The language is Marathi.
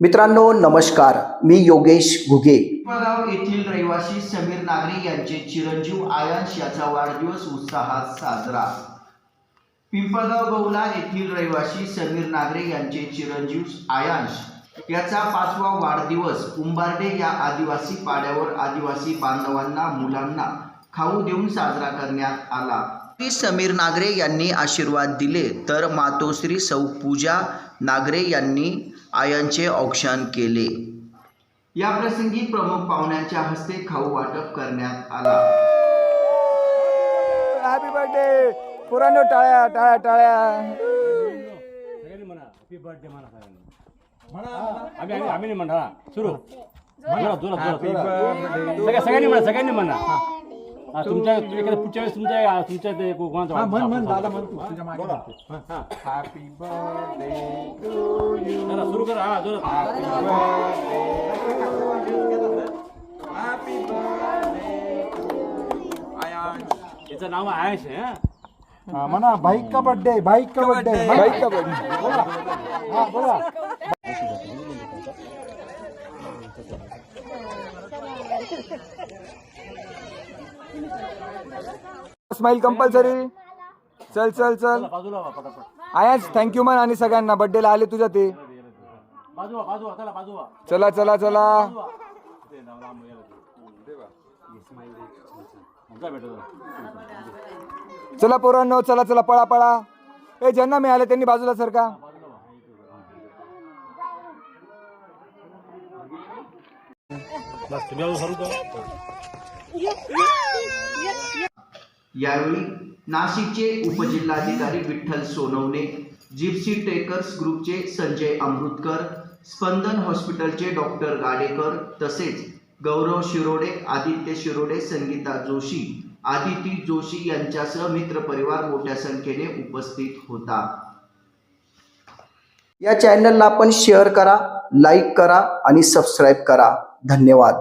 मित्रांनो नमस्कार. मी योगेश घुगे. येथील रहिवासी समीर नागरे यांचे चिरंजीव आयांश याचा वाढदिवस उत्साहात साजरा. पिंपळगाव गौला येथील रहिवासी समीर नागरे यांचे चिरंजीव आयांश याचा पाचवा वाढदिवस कुंभारडे या आदिवासी पाड्यावर आदिवासी बांधवांना मुलांना खाऊ देऊन साजरा करण्यात आला. श्री समीर नागरे यांनी आशीर्वाद दिले. तर मातोश्री सौ पूजा नागरे यांनी आयांचे औक्षण केले. या प्रसंगी प्रमुख पाहुण्यांच्या हस्ते खाऊ वाटप करण्यात आला. हॅपी बर्थडे पुरानो टाळ्या टाळ्या टाळ्या. सगळ्यांनी म्हणा हॅपी बर्थडे म्हणा सगळ्यांनी आम्ही आम्ही आम्ही नाही म्हणा सुरू. जोरात जोरात सगळ्यांनी म्हणा सगळ्यांनी म्हणा. हा, तुमच्या एखाद्या पुढच्या वेळेस तुमच्या तुमच्या ते कोणाचा म्हण म्हण दादा म्हण वाढदिवस तू तुझ्या मागे बोला. म्हणते. हा. हॅपी बर्थडे टू यू चला सुरू करा. हा जोरात. हॅपी बर्थडे याचं नाव आयश आहे हा? म्हणा बाईक का बर्थडे बाईक का बर्थडे बाईक का बर्थडे बोला. हा बोला. स्माइल कंपल्सरी चल चल चल. आयाच थँक्यू मन आणि सगळ्यांना. बर्थडेला आले तुझ्या ते चला चला चला चला. पोरांनो चला चला पळा पळा. ए ज्यांना मिळाले त्यांनी बाजूला बस तुम्ही सरू करा. यावेळी नाशिकचे उपजिल्हाधिकारी विठ्ठल सोनवणे जिप्सी टेकर्स ग्रुपचे संजय अमृतकर स्पंदन हॉस्पिटलचे डॉक्टर गाडेकर तसेच गौरव शिरोडे आदित्य शिरोडे संगीता जोशी आदिती जोशी यांच्यासह मित्रपरिवार मोठ्या संख्येने उपस्थित होता. या चॅनलला आपण शेअर करा लाईक करा आणि सबस्क्राईब करा. धन्यवाद.